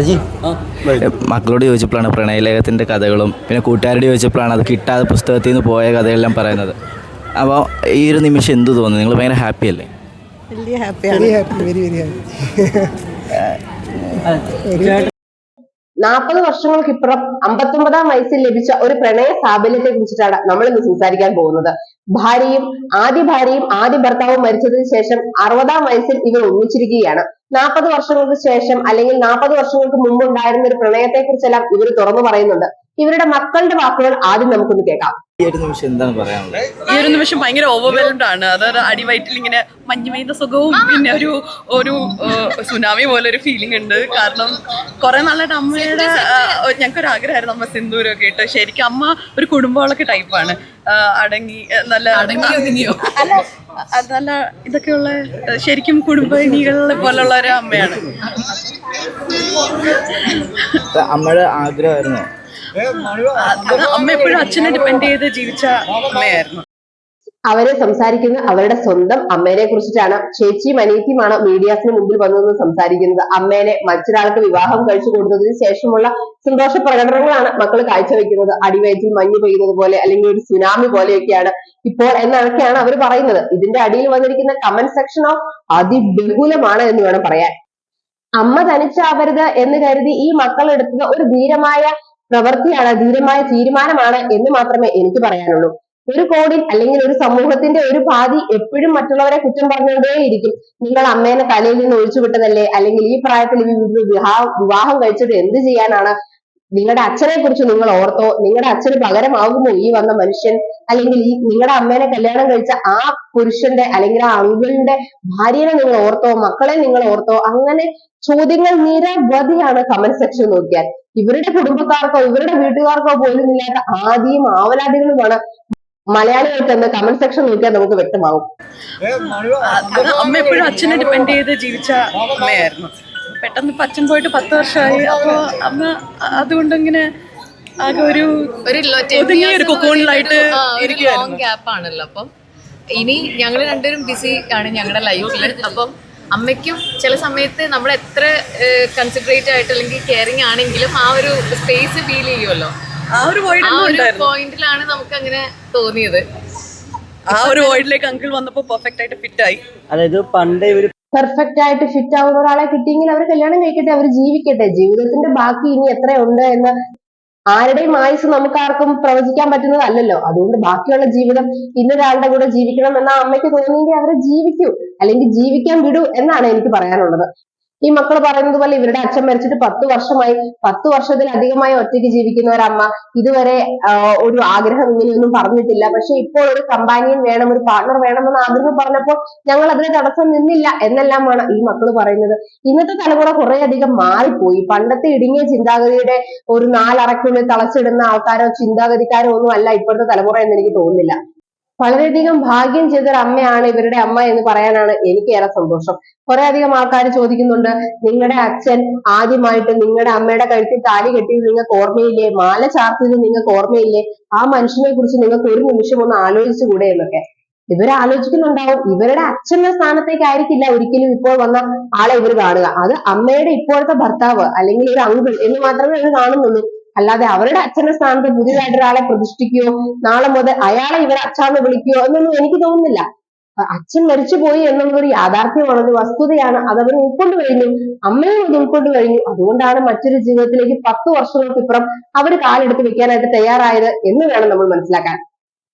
അജി? മക്കളോട് ചോദിച്ചപ്പോഴാണ് പ്രണയലേഖത്തിന്റെ കഥകളും പിന്നെ കൂട്ടുകാരോട് ചോദിച്ചപ്പോഴാണ് അത് കിട്ടാതെ പുസ്തകത്തിൽ നിന്ന് പോയ കഥയെല്ലാം പറയുന്നത്. അപ്പോൾ ഈ ഒരു നിമിഷം എന്ത് തോന്നുന്നു? നിങ്ങൾ ഭയങ്കര ഹാപ്പി അല്ലേ? വലിയ ഹാപ്പിയാണ് very happy very very happy നാൽപ്പത് വർഷങ്ങൾക്കിപ്പുറം അമ്പത്തൊമ്പതാം വയസ്സിൽ ലഭിച്ച ഒരു പ്രണയ സാബല്യത്തെ കുറിച്ചിട്ടാണ് നമ്മൾ ഇന്ന് സംസാരിക്കാൻ പോകുന്നത്. ഭാര്യയും ആദ്യ ഭാര്യയും ആദ്യ ഭർത്താവും മരിച്ചതിന് ശേഷം അറുപതാം വയസ്സിൽ ഇവർ ഒന്നിച്ചിരിക്കുകയാണ്. നാൽപ്പത് വർഷങ്ങൾക്ക് ശേഷം അല്ലെങ്കിൽ നാൽപ്പത് വർഷങ്ങൾക്ക് മുമ്പ് ഉണ്ടായിരുന്ന ഒരു പ്രണയത്തെ കുറിച്ചെല്ലാം ഇവർ തുറന്നു പറയുന്നുണ്ട്. ഇവരുടെ മക്കളുടെ വാക്കുകൾ ആദ്യം നമുക്കൊന്ന് കേൾക്കാം. ഈ ഒരു നിമിഷം എന്താണ് പറയാനുള്ളത്? ഈ ഒരു നിമിഷം ഭയങ്കര ഓവർവെൽഡ് ആണ്. അതായത് അടിവയറ്റിൽ ഇങ്ങനെ മഞ്ഞുമയുന്ന സുഖവും പിന്നെ ഒരു ഒരു സുനാമി പോലെ ഒരു ഫീലിംഗ് ഉണ്ട്. കാരണം കുറെ നാളായിട്ട് അമ്മയുടെ ഞങ്ങൾക്കൊരു ആഗ്രഹമായിരുന്നു അമ്മ സിന്ദൂരൊക്കെ ഇട്ട്. ശരിക്കും അമ്മ ഒരു കുടുംബങ്ങളൊക്കെ ടൈപ്പാണ് അടങ്ങി നല്ല അടങ്ങി ഒതുങ്ങിയോ അത് നല്ല ഇതൊക്കെയുള്ള ഉള്ള ശരിക്കും കുടുംബിനികളെ പോലുള്ള ഒരു അമ്മയാണ്. അമ്മയുടെ ആഗ്രഹമായിരുന്നു? അമ്മ എപ്പോഴും അച്ഛനെ ഡിപ്പെൻഡ് ചെയ്ത് ജീവിച്ച അമ്മയായിരുന്നു. അവരെ സംസാരിക്കുന്ന അവരുടെ സ്വന്തം അമ്മേനെ കുറിച്ചിട്ടാണ്. ചേച്ചിയും അനിയത്തിയുമാണ് മീഡിയാസിന് മുമ്പിൽ വന്നു നിന്ന് സംസാരിക്കുന്നത്. അമ്മേനെ മറ്റൊരാൾക്ക് വിവാഹം കഴിച്ചു കൊടുത്തതിന് ശേഷമുള്ള സന്തോഷ പ്രകടനങ്ങളാണ് മക്കൾ കാഴ്ചവെക്കുന്നത്. അടിവയറ്റിൽ മഞ്ഞ് പെയ്യുന്നത് പോലെ അല്ലെങ്കിൽ ഒരു സുനാമി പോലെയൊക്കെയാണ് ഇപ്പോൾ എന്നൊക്കെയാണ് അവർ പറയുന്നത്. ഇതിന്റെ അടിയിൽ വന്നിരിക്കുന്ന കമന്റ് സെക്ഷനോ അതിബഹുലമാണ് എന്ന് വേണം പറയാൻ. അമ്മ തനിച്ചാവരുത് എന്ന് കരുതി ഈ മക്കൾ എടുക്കുന്ന ഒരു ധീരമായ പ്രവൃത്തിയാണ് ധീരമായ തീരുമാനമാണ് എന്ന് മാത്രമേ എനിക്ക് പറയാനുള്ളൂ. ഒരു കോടിൽ അല്ലെങ്കിൽ ഒരു സമൂഹത്തിന്റെ ഒരു പാതി എപ്പോഴും മറ്റുള്ളവരെ കുറ്റം പറഞ്ഞുകൊണ്ടേയിരിക്കും. നിങ്ങൾ അമ്മേനെ തലയിൽ നിന്ന് ഒഴിച്ചുവിട്ടതല്ലേ? അല്ലെങ്കിൽ ഈ പ്രായത്തിൽ വിവാഹം വിവാഹം കഴിച്ചത് എന്ത് ചെയ്യാനാണ്? നിങ്ങളുടെ അച്ഛനെ കുറിച്ച് നിങ്ങൾ ഓർത്തോ. നിങ്ങളുടെ അച്ഛന് പകരമാകുമോ ഈ വന്ന മനുഷ്യൻ? അല്ലെങ്കിൽ ഈ നിങ്ങളുടെ അമ്മേനെ കല്യാണം കഴിച്ച ആ പുരുഷന്റെ അല്ലെങ്കിൽ ആ അങ്കിളിന്റെ ഭാര്യനെ നിങ്ങൾ ഓർത്തോ? മക്കളെ നിങ്ങൾ ഓർത്തോ? അങ്ങനെ ചോദ്യങ്ങൾ നിരവധിയാണ് കമന്റ് സെക്ഷൻ നോക്കിയാൽ. ഇവരുടെ കുടുംബക്കാർക്കോ ഇവരുടെ വീട്ടുകാർക്കോ പോലും ഇല്ലാത്ത ആദിയും ആവലാദികളുമാണ് മലയാളികൾക്ക് എന്ന് കമന്റ് സെക്ഷൻ നോക്കിയാൽ നമുക്ക് വ്യക്തമാവും. അമ്മ എപ്പോഴും അച്ഛനെ ഡിപെൻഡ് ചെയ്ത് ജീവിച്ച അമ്മയായിരുന്നു. പെട്ടെന്ന് പച്ചൻ അച്ഛൻ പോയിട്ട് പത്ത് വർഷമായി. അപ്പോൾ അമ്മ അതുകൊണ്ട് ഇങ്ങനെ ആകെ ഒരു ഒരു കൊക്കോണിലായിട്ട് ലോങ് ഗ്യാപ്പ് ആണല്ലോ. അപ്പം ഇനി ഞങ്ങൾ രണ്ടുപേരും ബിസി ആണ് ഞങ്ങളുടെ ലൈഫിൽ അപ്പം അമ്മയ്ക്കും ചില സമയത്ത് നമ്മൾ എത്ര കൺസിഡറേറ്റ് ആയിട്ട് അല്ലെങ്കിൽ കെയറിങ് ആണെങ്കിലും ആ ഒരു സ്പേസ് ഫീൽ ചെയ്യുമല്ലോ ആ ഒരു വോയിഡ് ഉണ്ടായിരുന്നു പോയിന്റിലാണ് നമുക്ക് അങ്ങനെ തോന്നിയത്. ആ ഒരു വോയിഡിലേക്ക് അങ്കിൾ വന്നപ്പോ പെർഫെക്റ്റ് ആയിട്ട് ഫിറ്റ് ആയി. അതായത് പണ്ട് ഇവർ പെർഫെക്റ്റ് ആയിട്ട് ഫിറ്റ് ആവുന്ന ഒരാളെ കിട്ടിയെങ്കിൽ അവർ കല്യാണം കഴിക്കട്ടെ അവർ ജീവിക്കട്ടെ. ജീവിതത്തിന്റെ ബാക്കി ഇനി എത്രയുണ്ട് എന്ന് ആരുടെയും ആയുസ് നമുക്ക് ആർക്കും പ്രവചിക്കാൻ പറ്റുന്നതല്ലല്ലോ. അതുകൊണ്ട് ബാക്കിയുള്ള ജീവിതം ഇന്നൊരാളുടെ കൂടെ ജീവിക്കണം എന്ന അമ്മയ്ക്ക് തോന്നിയെങ്കിൽ അവരെ ജീവിക്കൂ. അല്ലെങ്കിൽ ജീവിക്കാൻ വിടൂ എന്നാണ് എനിക്ക് പറയാനുള്ളത്. ഈ മക്കൾ പറയുന്നത് പോലെ ഇവരുടെ അച്ഛൻ മരിച്ചിട്ട് പത്ത് വർഷമായി പത്ത് വർഷത്തിലധികമായി ഒറ്റയ്ക്ക് ജീവിക്കുന്ന ഒരമ്മ ഇതുവരെ ഒരു ആഗ്രഹം ഇങ്ങനെയൊന്നും പറഞ്ഞിട്ടില്ല. പക്ഷെ ഇപ്പോൾ ഒരു കമ്പാനിയൻ വേണം ഒരു പാർട്ണർ വേണമെന്ന് ആഗ്രഹം പറഞ്ഞപ്പോൾ ഞങ്ങൾ അതിന് തടസ്സം നിന്നില്ല എന്നെല്ലാമാണ് ഈ മക്കൾ പറയുന്നത്. ഇന്നത്തെ തലമുറ കുറെ അധികം മാറിപ്പോയി. പണ്ടത്തെ ഇടുങ്ങിയ ചിന്താഗതിയുടെ ഒരു നാലറയ്ക്കുള്ളിൽ തളച്ചിടുന്ന ആൾക്കാരോ ചിന്താഗതിക്കാരോ ഒന്നും അല്ല ഇപ്പോഴത്തെ തലമുറ എന്ന് എനിക്ക് തോന്നുന്നില്ല. വളരെയധികം ഭാഗ്യം ചെയ്തൊരു അമ്മയാണ് ഇവരുടെ അമ്മ എന്ന് പറയാനാണ് എനിക്ക് ഏറെ സന്തോഷം. കുറെ അധികം ആൾക്കാർ ചോദിക്കുന്നുണ്ട് നിങ്ങളുടെ അച്ഛൻ ആദ്യമായിട്ട് നിങ്ങളുടെ അമ്മയുടെ കഴുത്തിൽ താലി കെട്ടിയത് നിങ്ങൾക്ക് ഓർമ്മയില്ലേ? മാല ചാർത്തിയത് നിങ്ങൾക്ക് ഓർമ്മയില്ലേ? ആ മനുഷ്യനെ കുറിച്ച് നിങ്ങൾക്ക് ഒരു നിമിഷം ഒന്ന് ആലോചിച്ചുകൂടെ എന്നൊക്കെ. ഇവർ ആലോചിക്കുന്നുണ്ടാവും ഇവരുടെ അച്ഛന്റെ സ്ഥാനത്തേക്കായിരിക്കില്ല ഒരിക്കലും ഇപ്പോൾ വന്ന ആളെ ഇവർ കാണുക. അത് അമ്മയുടെ ഇപ്പോഴത്തെ ഭർത്താവ് അല്ലെങ്കിൽ ഒരു അങ്കിൾ എന്ന് മാത്രമേ ഇവർ കാണുന്നുള്ളൂ. അല്ലാതെ അവരുടെ അച്ഛന്റെ സ്ഥാനത്ത് പുതിയതായിട്ട് ഒരാളെ പ്രതിഷ്ഠിക്കുകയോ നാളെ മുതൽ അയാളെ ഇവരെ അച്ഛാന്ന് വിളിക്കുകയോ എന്നൊന്നും എനിക്ക് തോന്നുന്നില്ല. അച്ഛൻ മരിച്ചുപോയി എന്നുള്ളത് ഒരു യാഥാർത്ഥ്യമാണ് ഒരു വസ്തുതയാണ്. അത് അവർ ഉൾക്കൊണ്ട് കഴിഞ്ഞു അമ്മയും അത് ഉൾക്കൊണ്ട് കഴിഞ്ഞു. അതുകൊണ്ടാണ് മറ്റൊരു ജീവിതത്തിലേക്ക് പത്ത് വർഷങ്ങൾക്കിപ്പുറം അവർ കാലെടുത്ത് വെക്കാനായിട്ട് തയ്യാറായത് എന്ന് വേണം നമ്മൾ മനസ്സിലാക്കാൻ.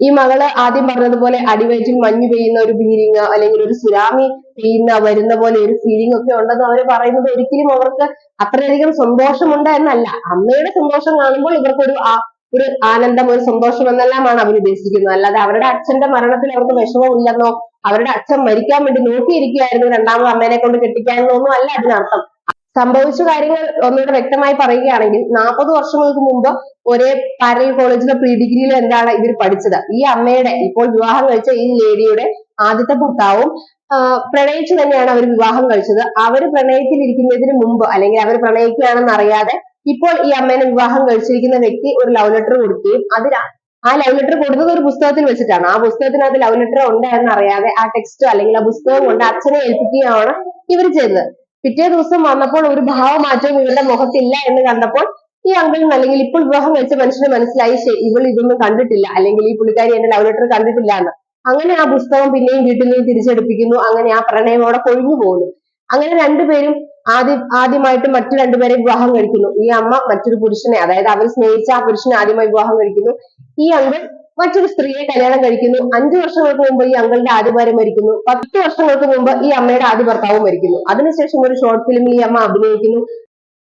ഈ മകൾ ആദ്യം പറഞ്ഞതുപോലെ അടിവയറ്റിൽ മഞ്ഞ് പെയ്യുന്ന ഒരു ഫീലിംഗ് അല്ലെങ്കിൽ ഒരു സുനാമി പെയ്യുന്ന വരുന്ന പോലെ ഒരു ഫീലിംഗ് ഒക്കെ ഉണ്ടെന്ന് അവർ പറയുന്നത് ഒരിക്കലും അവർക്ക് അത്രയധികം സന്തോഷമുണ്ട് എന്നല്ല. അമ്മയുടെ സന്തോഷം കാണുമ്പോൾ ഇവർക്കൊരു ആ ഒരു ആനന്ദം ഒരു സന്തോഷം എന്നെല്ലാമാണ് അവർ ഉദ്ദേശിക്കുന്നത്. അല്ലാതെ അവരുടെ അച്ഛന്റെ മരണത്തിൽ അവർക്ക് വിഷമമില്ലെന്നോ അവരുടെ അച്ഛൻ മരിക്കാൻ വേണ്ടി നോക്കിയിരിക്കുകയായിരുന്നു രണ്ടാമത് അമ്മേനെ കൊണ്ട് കെട്ടിക്കാനെന്നോ ഒന്നും അല്ല അതിനർത്ഥം. സംഭവിച്ച കാര്യങ്ങൾ ഒന്നുകൂടെ വ്യക്തമായി പറയുകയാണെങ്കിൽ നാൽപ്പത് വർഷങ്ങൾക്ക് മുമ്പ് ഒരേ പാരൽ കോളേജിലെ പ്രീ ഡിഗ്രിയിൽ എന്താണ് ഇവർ പഠിച്ചത്? ഈ അമ്മയുടെ ഇപ്പോൾ വിവാഹം കഴിച്ച ഈ ലേഡിയുടെ ആദ്യത്തെ ഭർത്താവും പ്രണയിച്ചു തന്നെയാണ് അവർ വിവാഹം കഴിച്ചത്. അവർ പ്രണയത്തിൽ ഇരിക്കുന്നതിന് മുമ്പ് അല്ലെങ്കിൽ അവർ പ്രണയിക്കുകയാണെന്ന് അറിയാതെ ഇപ്പോൾ ഈ അമ്മേനെ വിവാഹം കഴിച്ചിരിക്കുന്ന വ്യക്തി ഒരു ലവ് ലെറ്റർ കൊടുക്കുകയും അതിൽ ആ ലവ് ലെറ്റർ കൊടുത്തത് ഒരു പുസ്തകത്തിൽ വെച്ചിട്ടാണ്. ആ പുസ്തകത്തിനകത്ത് ലവ് ലെറ്റർ ഉണ്ട് എന്നറിയാതെ ആ ടെക്സ്റ്റ് അല്ലെങ്കിൽ ആ പുസ്തകം കൊണ്ട് അച്ഛനെ ഏൽപ്പിക്കുകയാണ് ഇവർ ചെയ്തത്. പിറ്റേ ദിവസം വന്നപ്പോൾ ഒരു ഭാവമാറ്റവും ഇവരുടെ മുഖത്തില്ല എന്ന് കണ്ടപ്പോൾ ഈ അങ്കിളിന് അല്ലെങ്കിൽ ഇപ്പോൾ വിവാഹം കഴിച്ച മനുഷ്യന് മനസ്സിലായി ഇവൾ ഇതൊന്നും കണ്ടിട്ടില്ല. അല്ലെങ്കിൽ ഈ പുള്ളിക്കാരി എന്റെ ലവ് ലെറ്റർ കണ്ടിട്ടില്ല എന്ന്. അങ്ങനെ ആ പുസ്തകം പിന്നെയും വീട്ടിൽ നിന്ന് തിരിച്ചെടുപ്പിക്കുന്നു. അങ്ങനെ ആ പ്രണയം അവിടെ കൊഴിഞ്ഞു പോകുന്നു. അങ്ങനെ രണ്ടുപേരും ആദ്യം ആദ്യമായിട്ട് മറ്റു രണ്ടുപേരെ വിവാഹം കഴിക്കുന്നു. ഈ അമ്മ മറ്റൊരു പുരുഷനെ അതായത് അവർ സ്നേഹിച്ച ആ പുരുഷനെ ആദ്യമായി വിവാഹം കഴിക്കുന്നു. ഈ അങ്കിൾ മറ്റൊരു സ്ത്രീയെ കല്യാണം കഴിക്കുന്നു. അഞ്ചു വർഷങ്ങൾക്ക് മുമ്പ് ഈ അങ്കിളിന്റെ ആദ്യ ഭാര്യ മരിക്കുന്നു. പത്ത് വർഷങ്ങൾക്ക് മുമ്പ് ഈ അമ്മയുടെ ആദ്യ ഭർത്താവ് മരിക്കുന്നു. അതിനുശേഷം ഒരു ഷോർട്ട് ഫിലിമിൽ ഈ അമ്മ അഭിനയിക്കുന്നു.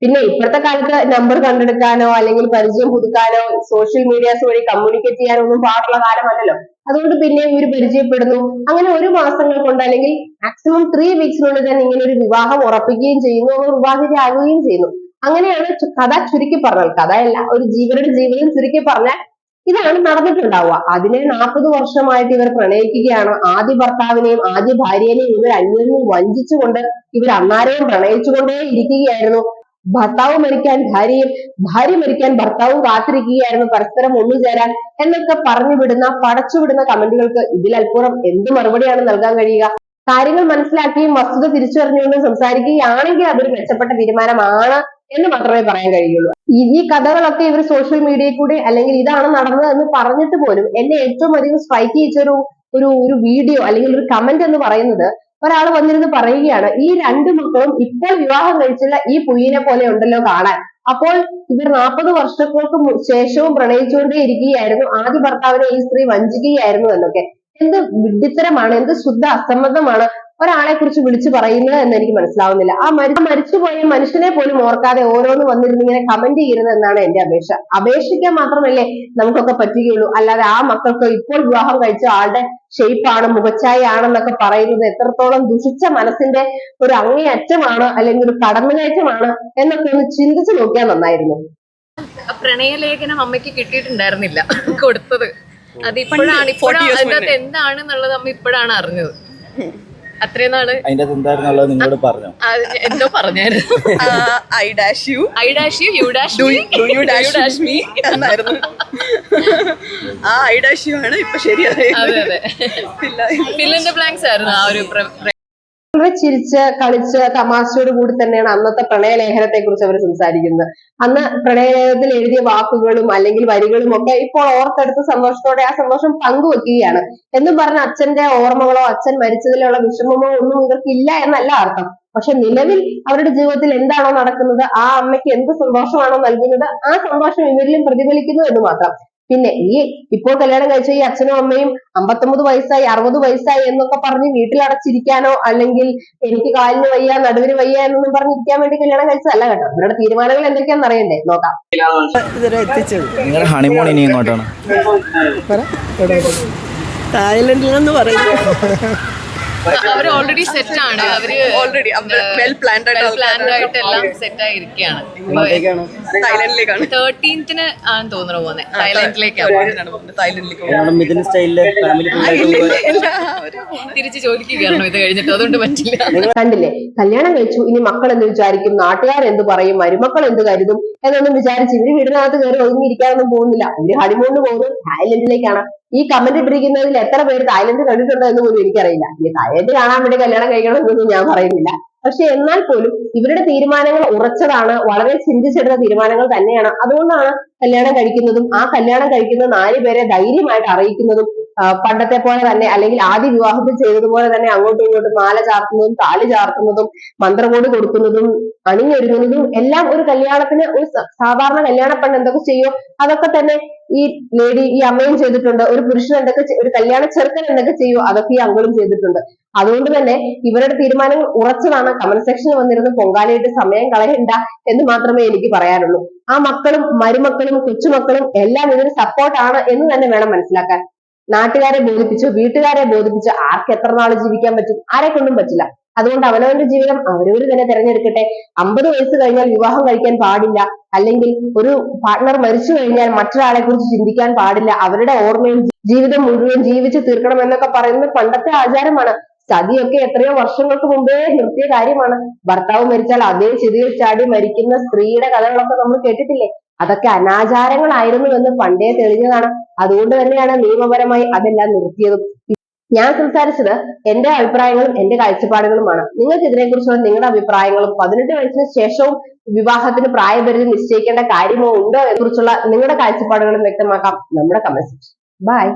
പിന്നെ ഇപ്പോഴത്തെ കാലത്ത് നമ്പർ കണ്ടെടുക്കാനോ അല്ലെങ്കിൽ പരിചയം പുതുക്കാനോ സോഷ്യൽ മീഡിയാസ് വഴി കമ്മ്യൂണിക്കേറ്റ് ചെയ്യാനോ ഒന്നും പാടുള്ള കാലമല്ലല്ലോ. അതുകൊണ്ട് പിന്നെ ഇവർ പരിചയപ്പെടുന്നു. അങ്ങനെ ഒരു മാസങ്ങൾ കൊണ്ട് അല്ലെങ്കിൽ മാക്സിമം ത്രീ വീക്സിനുള്ളിൽ തന്നെ ഇങ്ങനെ ഒരു വിവാഹം ഉറപ്പിക്കുകയും ചെയ്യുന്നു. അവർ വിവാഹിതരാകുകയും ചെയ്യുന്നു. അങ്ങനെയാണ് കഥ ചുരുക്കി പറഞ്ഞാൽ കഥയല്ല ഒരു ജീവരുടെ ജീവിതം ചുരുക്കി പറഞ്ഞാൽ ഇതാണ് നടന്നിട്ടുണ്ടാവുക. അതിനെ നാൽപ്പത് വർഷമായിട്ട് ഇവർ പ്രണയിക്കുകയാണ്. ആദ്യ ഭർത്താവിനെയും ആദ്യ ഭാര്യനെയും ഇവർ അന്യോന്യം വഞ്ചിച്ചുകൊണ്ട് ഇവർ അന്നാരെയും പ്രണയിച്ചുകൊണ്ടേ ഇരിക്കുകയായിരുന്നു. ഭർത്താവ് മരിക്കാൻ ഭാര്യയും ഭാര്യ മരിക്കാൻ ഭർത്താവും കാത്തിരിക്കുകയായിരുന്നു പരസ്പരം ഒന്നുചേരാൻ എന്നൊക്കെ പറഞ്ഞു വിടുന്ന പടച്ചു പടച്ചുവിടുന്ന കമന്റുകൾക്ക് ഇതിൽ അൽപ്പുറം എന്ത് മറുപടിയാണ് നൽകാൻ കഴിയുക? കാര്യങ്ങൾ മനസ്സിലാക്കിയും വസ്തുത തിരിച്ചറിഞ്ഞുകൊണ്ടും സംസാരിക്കുകയാണെങ്കിൽ അതൊരു മെച്ചപ്പെട്ട തീരുമാനമാണ് എന്ന് മാത്രമേ പറയാൻ കഴിയുള്ളൂ. ഈ കഥകളൊക്കെ ഇവർ സോഷ്യൽ മീഡിയയിൽ കൂടി അല്ലെങ്കിൽ ഇതാണ് നടന്നത് എന്ന് പറഞ്ഞിട്ട് പോലും എന്നെ ഏറ്റവും അധികം സ്ട്രൈക്ക് ചെയ്യിച്ചൊരു ഒരു ഒരു വീഡിയോ അല്ലെങ്കിൽ ഒരു കമന്റ് എന്ന് പറയുന്നത് ഒരാൾ വന്നിരുന്ന് പറയുകയാണ് ഈ രണ്ട് മക്കളും ഇപ്പോൾ വിവാഹം കഴിച്ചുള്ള ഈ പുയ്യനെ പോലെ ഉണ്ടല്ലോ കാണാൻ. അപ്പോൾ ഇവർ നാൽപ്പത് വർഷങ്ങൾക്ക് ശേഷവും പ്രണയിച്ചുകൊണ്ടേ ഇരിക്കുകയായിരുന്നു ആദ്യ ഭർത്താവിനെ ഈ സ്ത്രീ വഞ്ചിക്കുകയായിരുന്നു എന്നൊക്കെ. എന്ത് വിഡ്ഢിത്തരമാണ് എന്ത് ശുദ്ധ അസംബന്ധമാണ് ഒരാളെ കുറിച്ച് വിളിച്ചു പറയുന്നത് എന്ന് എനിക്ക് മനസ്സിലാവുന്നില്ല. ആ മരി മരിച്ചുപോയ മനുഷ്യനെ പോലും ഓർക്കാതെ ഓരോന്ന് വന്നിരുന്ന് ഇങ്ങനെ കമന്റ് ചെയ്യരുത് എന്നാണ് എന്റെ അപേക്ഷ. അപേക്ഷിക്കാൻ മാത്രമല്ലേ നമുക്കൊക്കെ പറ്റുകയുള്ളൂ. അല്ലാതെ ആ മക്കൾക്ക് ഇപ്പോൾ വിവാഹം കഴിച്ച ആളുടെ ഷെയ്പ്പാണ് മുഖച്ഛായ ആണെന്നൊക്കെ പറയുന്നത് എത്രത്തോളം ദുഷിച്ച മനസ്സിന്റെ ഒരു അങ്ങേയറ്റമാണ് അല്ലെങ്കിൽ ഒരു കടന്നുകയറ്റമാണ് എന്നൊക്കെ ഒന്ന് ചിന്തിച്ചു നോക്കിയാൽ നന്നായിരുന്നു. പ്രണയലേഖനം അമ്മയ്ക്ക് കിട്ടിയിട്ടുണ്ടായിരുന്നില്ല കൊടുത്തത്. അത് ഇപ്പോഴാണ് പണ്ട്, 40 ഇപ്പോഴാണ് അതിനകത്ത്. എന്താണെന്നുള്ളത് അമ്മ ഇപ്പോഴാണ് അറിഞ്ഞത്. അത്രയും നാൾ അതിന്റെ അത് എന്തായിരുന്നുള്ളത് നിങ്ങളോട് പറഞ്ഞു? എന്തോ പറഞ്ഞായിരുന്നു. I dash you. I dash you you dash do you dash me എന്നായിരുന്നു. ആ ഐ ഡാഷ് യു ആണ് ഇപ്പൊ ശരിയായി. ഫില്ലിന്റെ ബ്ലാങ്ക്സ് ആയിരുന്നു ആ ഒരു വളരെ ചിരിച്ച് കളിച്ച് തമാശയോട് കൂടി തന്നെയാണ് അന്നത്തെ പ്രണയലേഖനത്തെ കുറിച്ച് അവർ സംസാരിക്കുന്നത്. അന്ന് പ്രണയലേഖനത്തിൽ എഴുതിയ വാക്കുകളും അല്ലെങ്കിൽ വരികളും ഒക്കെ ഇപ്പോൾ ഓർത്തെടുത്ത് സന്തോഷത്തോടെ ആ സന്തോഷം പങ്കുവെക്കുകയാണ്. എന്നും പറഞ്ഞ അച്ഛന്റെ ഓർമ്മകളോ അച്ഛൻ മരിച്ചതിലുള്ള വിഷമമോ ഒന്നും ഇവർക്കില്ല എന്നല്ല അർത്ഥം. പക്ഷെ നിലവിൽ അവരുടെ ജീവിതത്തിൽ എന്താണോ നടക്കുന്നത് ആ അമ്മയ്ക്ക് എന്ത് സന്തോഷമാണോ നൽകുന്നത് ആ സന്തോഷം ഇവരിലും പ്രതിഫലിക്കുന്നു എന്ന് മാത്രം. പിന്നെ ഈ ഇപ്പോൾ കല്യാണം കഴിച്ച ഈ അച്ഛനും അമ്മയും അമ്പത്തൊമ്പത് വയസ്സായി അറുപത് വയസ്സായി എന്നൊക്കെ പറഞ്ഞ് വീട്ടിലടച്ചിരിക്കാനോ അല്ലെങ്കിൽ എനിക്ക് കാലിന് വയ്യ നടുവിന് വയ്യ എന്നൊന്നും പറഞ്ഞിരിക്കാൻ വേണ്ടി കല്യാണം കഴിച്ചതല്ല കേട്ടോ. ഇവരുടെ തീരുമാനങ്ങൾ എന്തൊക്കെയാണെന്ന് അറിയണ്ടേ? നോക്കാം. നിങ്ങളുടെ ഹണിമൂൺ ഇനി എങ്ങോട്ടാണ്? തായ്ലൻഡിലെന്ന് പറയുന്നു അവർ ഓൾറെഡി സെറ്റ് ആണ്. അവർ ഓൾറെഡി വെൽ പ്ലാൻഡ് പ്ലാൻഡ് ആയിട്ട് എല്ലാം സെറ്റ് ആയിരിക്കുകയാണ് തായ്ലൻഡിലേക്കാണ് തേർട്ടീൻത്തിന് ആണെന്ന് തോന്നുന്നു പോകുന്നത് തായ്ലൻഡിലേക്കാണ് തായ്ലൻഡിലേക്ക് തിരിച്ച് ജോലിക്ക് കയറണം ഇത് കഴിഞ്ഞിട്ട്. അതുകൊണ്ട് പറ്റില്ല. കണ്ടില്ലേ? കല്യാണം കഴിച്ചു. ഇനി മക്കൾ എന്ത് വിചാരിക്കും? നാട്ടുകാർ എന്ത് പറയും? മരുമക്കൾ എന്ത് കരുതും? എന്നൊന്നും വിചാരിച്ച് ഇവർ വീടിനകത്ത് കയറി ഒതുങ്ങിയിരിക്കാനൊന്നും പോകുന്നില്ല. ഇവർ ഹണിമൂണിന് പോകുന്നത് തായ്ലൻഡിലേക്കാണ് ഈ കമന്റ് ഇട്ടിരിക്കുന്നതിൽ എത്ര പേര് തായ്ലൻഡ് കണ്ടിട്ടുണ്ടോ എന്ന് പോലും എനിക്കറിയില്ല. ഇനി തായ്ലൻഡ് കാണാൻ വേണ്ടി കല്യാണം കഴിക്കണം എന്നൊന്നും ഞാൻ പറയുന്നില്ല. പക്ഷെ എന്നാൽ പോലും ഇവരുടെ തീരുമാനങ്ങൾ ഉറച്ചതാണ് വളരെ ചിന്തിച്ചെടുത്ത തീരുമാനങ്ങൾ തന്നെയാണ്. അതുകൊണ്ടാണ് കല്യാണം കഴിക്കുന്നതും ആ കല്യാണം കഴിക്കുന്ന നാല് പേരെ ധൈര്യമായിട്ട് അറിയിക്കുന്നതും പണ്ടത്തെ പോലെ തന്നെ അല്ലെങ്കിൽ ആദ്യ വിവാഹത്തിൽ ചെയ്തതുപോലെ തന്നെ അങ്ങോട്ടും ഇങ്ങോട്ടും മാല ചാർത്തുന്നതും താളി ചാർത്തുന്നതും മന്ത്രകോട് കൊടുക്കുന്നതും അണിഞ്ഞൊരുങ്ങുന്നതും എല്ലാം ഒരു കല്യാണത്തിന് ഒരു സാധാരണ കല്യാണ പെണ്ണ് എന്തൊക്കെ ചെയ്യോ അതൊക്കെ തന്നെ ഈ ലേഡി ഈ അമ്മയും ചെയ്തിട്ടുണ്ട്. ഒരു പുരുഷൻ എന്തൊക്കെ ഒരു കല്യാണ ചെറുക്കൻ എന്തൊക്കെ ചെയ്യോ അതൊക്കെ ഈ അങ്കളും ചെയ്തിട്ടുണ്ട്. അതുകൊണ്ട് തന്നെ ഇവരുടെ തീരുമാനങ്ങൾ ഉറച്ചതാണ്. കമന്റ് സെക്ഷനിൽ വന്നിരുന്ന് പൊങ്കാലയിട്ട് സമയം കളയണ്ട എന്ന് മാത്രമേ എനിക്ക് പറയാനുള്ളൂ. ആ മക്കളും മരുമക്കളും കൊച്ചുമക്കളും എല്ലാം ഇതിന് സപ്പോർട്ടാണ് എന്ന് തന്നെ വേണം മനസ്സിലാക്കാൻ. നാട്ടുകാരെ ബോധിപ്പിച്ചു വീട്ടുകാരെ ബോധിപ്പിച്ചു. ആർക്ക് എത്ര നാൾ ജീവിക്കാൻ പറ്റും? ആരെ കൊണ്ടും പറ്റില്ല. അതുകൊണ്ട് അവനവന്റെ ജീവിതം അവരവർ തന്നെ തിരഞ്ഞെടുക്കട്ടെ. അമ്പത് വയസ്സ് കഴിഞ്ഞാൽ വിവാഹം കഴിക്കാൻ പാടില്ല. അല്ലെങ്കിൽ ഒരു പാർട്ണർ മരിച്ചു കഴിഞ്ഞാൽ മറ്റൊരാളെ കുറിച്ച് ചിന്തിക്കാൻ പാടില്ല. അവരുടെ ഓർമ്മയും ജീവിതം മുഴുവൻ ജീവിച്ചു തീർക്കണം എന്നൊക്കെ പറയുന്നത് പണ്ടത്തെ ആചാരമാണ്. സതിയൊക്കെ എത്രയോ വർഷങ്ങൾക്ക് മുമ്പേ നിർത്തിയ കാര്യമാണ്. ഭർത്താവ് മരിച്ചാൽ അതേ ചെതിയിൽ ചാടി മരിക്കുന്ന സ്ത്രീയുടെ കഥകളൊക്കെ നമ്മൾ കേട്ടിട്ടില്ലേ? അതൊക്കെ അനാചാരങ്ങളായിരുന്നു എന്ന് പണ്ടേ തെളിഞ്ഞതാണ്. അതുകൊണ്ട് തന്നെയാണ് നിയമപരമായി അതെല്ലാം നിർത്തിയതും. ഞാൻ സംസാരിച്ചത് എന്റെ അഭിപ്രായങ്ങളും എന്റെ കാഴ്ചപ്പാടുകളുമാണ്. നിങ്ങൾക്ക് ഇതിനെക്കുറിച്ചുള്ള നിങ്ങളുടെ അഭിപ്രായങ്ങളും പതിനെട്ട് വയസ്സിന് ശേഷവും വിവാഹത്തിന് പ്രായപരിധി നിശ്ചയിക്കേണ്ട കാര്യമോ ഉണ്ടോ എന്നെക്കുറിച്ചുള്ള നിങ്ങളുടെ കാഴ്ചപ്പാടുകളും വ്യക്തമാക്കാം നമ്മുടെ കമന്റ് സെക്ഷൻ ബൈ